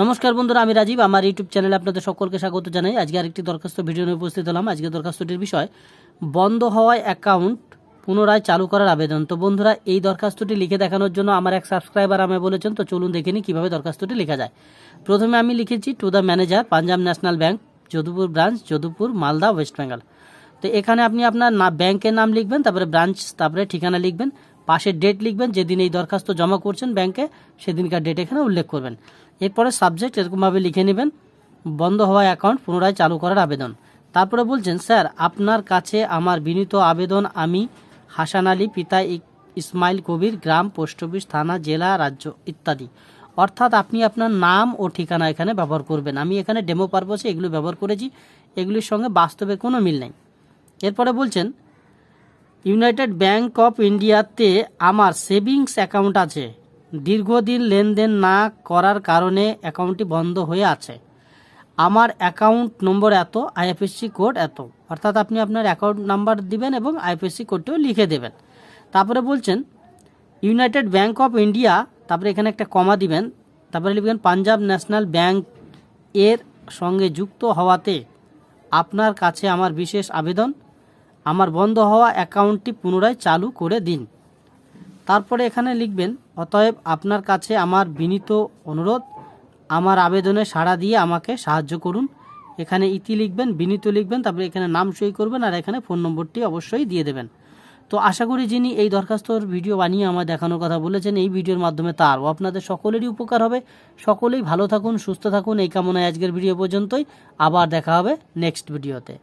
নমস্কার বন্ধুরা, আমি রাজীব। আমার ইউটিউব চ্যানেলে আপনাদের সকলকে স্বাগত জানাই। আজকে আরেকটি দরখাস্ত ভিডিও নিয়ে উপস্থিত হলাম। আজকে দরখাস্তটির বিষয়, বন্ধ হওয়ায় অ্যাকাউন্ট পুনরায় চালু করার আবেদন। তো বন্ধুরা, এই দরখাস্তটি লিখে দেখানোর জন্য আমার এক সাবস্ক্রাইবার আমায় বলেছেন, তো চলুন দেখে নিই কীভাবে দরখাস্তটি লেখা যায়। প্রথমে আমি লিখেছি to the manager Punjab national bank Jadupur branch Jadupur Malda west Bengal তো এখানে আপনি আপনার না ব্যাংকের নাম লিখবেন, তারপরে ব্রাঞ্চ তারপরে ঠিকানা লিখবেন। পাশের ডেট লিখবেন, যেদিন এই দরখাস্ত জমা করছেন ব্যাংকে সেদিনকার ডেট এখানে উল্লেখ করবেন। এরপরে সাবজেক্ট এরকমভাবে লিখে নেবেন, বন্ধ হওয়া অ্যাকাউন্ট পুনরায় চালু করার আবেদন। তারপরে বলছেন, স্যার, আপনার কাছে আমার বিনীত আবেদন আমি হাসান আলী পিতা ইসমাইল কবির গ্রাম, পোস্ট অফিস, থানা, জেলা, রাজ্য ইত্যাদি। অর্থাৎ আপনি আপনার নাম ও ঠিকানা এখানে ব্যবহার করবেন। আমি এখানে ডেমো পারপসে এগুলো ব্যবহার করেছি। এগুলির সঙ্গে বাস্তবে কোনো মিল নেই। এরপরে বলছেন ইউনাইটেড ব্যাংক অফ ইন্ডিয়াতে আমার সেভিংস অ্যাকাউন্ট আছে। দীর্ঘদিন লেনদেন না করার কারণে অ্যাকাউন্টটি বন্ধ হয়ে আছে। আমার অ্যাকাউন্ট নম্বর এত, আইএফএসসি কোড এত। অর্থাৎ আপনি আপনার অ্যাকাউন্ট নাম্বার দিবেন এবং আইএফএসসি কোডটিও লিখে দেবেন। তারপরে বলছেন, ইউনাইটেড ব্যাংক অফ ইন্ডিয়া, তারপরে এখানে একটা কমা দিবেন। তারপরে লিখবেন, পাঞ্জাব ন্যাশনাল ব্যাংক এর সঙ্গে যুক্ত হওয়াতে আপনার কাছে আমার বিশেষ আবেদন। আমার বন্ধ হওয়া অ্যাকাউন্টটি পুনরায় চালু করে দিন। তারপরে এখানে লিখবেন, অতএব আপনার কাছে আমার বিনীত অনুরোধ, আমার আবেদনে সাড়া দিয়ে আমাকে সাহায্য করুন। এখানে ইতি লিখবেন, বিনীত লিখবেন, তারপরে এখানে নাম সই করবেন আর এখানে ফোন নম্বরটি অবশ্যই দিয়ে দেবেন। তো আশা করি যিনি এই দরখাস্তর ভিডিও বানিয়ে আমার দেখানোর কথা বলেছেন, এই ভিডিওর মাধ্যমে তার ও আপনাদের সকলেরই উপকার হবে। সকলেই ভালো থাকুন, সুস্থ থাকুন। এই কামনায় আজকের ভিডিও পর্যন্তই। আবার দেখা হবে নেক্সট ভিডিওতে।